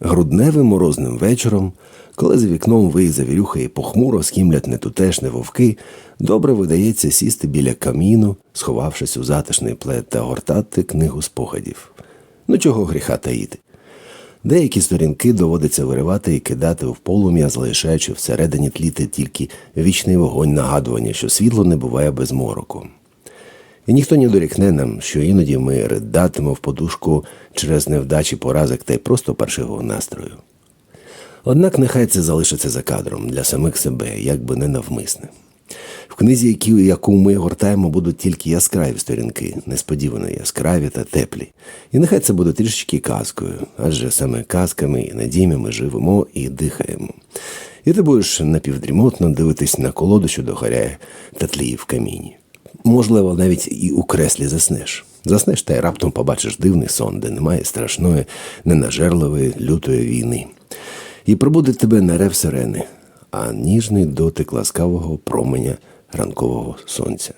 Грудневим морозним вечором, коли за вікном виє завірюха і похмуро скімлять нетутешні вовки, добре видається сісти біля каміну, сховавшись у затишний плед та гортати книгу спогадів. Ну чого гріха таїти? Деякі сторінки доводиться виривати і кидати в полум'я, залишаючи всередині тліти тільки вічний вогонь нагадування, що світло не буває без мороку. І ніхто не дорікне нам, що іноді ми ридатимо в подушку через невдачі поразок та й просто паршивого настрою. Однак нехай це залишиться за кадром для самих себе, як би не навмисне. В книзі, яку ми гортаємо, будуть тільки яскраві сторінки, несподівано яскраві та теплі. І нехай це буде трішечки казкою, адже саме казками і надіями ми живемо і дихаємо. І ти будеш напівдрімотно дивитись на колоду, що догоряє та тліє в каміні. Можливо, навіть і у креслі заснеш. Заснеш та й раптом побачиш дивний сон, де немає страшної, ненажерливої, лютої війни. І пробудить тебе не рев сирени, а ніжний дотик ласкавого променя ранкового сонця.